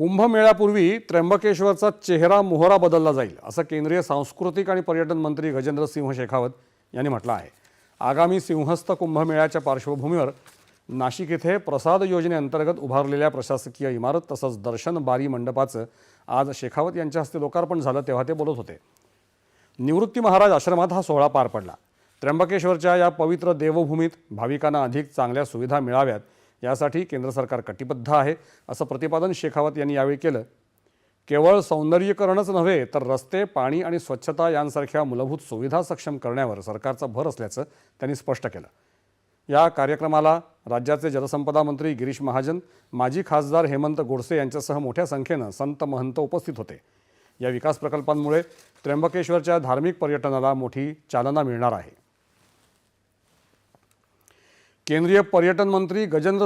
कुंभमेळ्यापूर्वी त्र्यंबकेश्वरचा चेहरा मोहरा बदलला जाईल असं केंद्रीय सांस्कृतिक आणि पर्यटन मंत्री गजेंद्र सिंह शेखावत यांनी म्हटलं आहे. आगामी सिंहस्थ कुंभमेळ्याच्या पार्श्वभूमीवर नाशिक येथे प्रसाद योजनेअंतर्गत उभारलेल्या प्रशासकीय इमारत तसंच दर्शन बारी मंडपाचं आज शेखावत यांच्या हस्ते लोकार्पण झालं तेव्हा ते बोलत होते. निवृत्ती महाराज आश्रमात हा सोहळा पार पडला. त्र्यंबकेश्वरच्या या पवित्र देवभूमीत भाविकांना अधिक चांगल्या सुविधा मिळाव्यात यासाठी केंद्र सरकार कटिबद्ध आहे असं प्रतिपादन शेखावत यांनी यावेळी केलं. केवळ सौंदर्यीकरणच नव्हे तर रस्ते पाणी आणि स्वच्छता यांसारख्या मूलभूत सुविधा सक्षम करण्यावर सरकारचा भर असल्याचं त्यांनी स्पष्ट केलं. या कार्यक्रमाला राज्याचे जलसंपदा मंत्री गिरीश महाजन माजी खासदार हेमंत गोडसे यांच्यासह मोठ्या संख्येनं संत महंत उपस्थित होते. या विकास प्रकल्पांमुळे त्र्यंबकेश्वरच्या धार्मिक पर्यटनाला मोठी चालना मिळणार आहे. केंद्रीय पर्यटन मंत्री गजेंद्र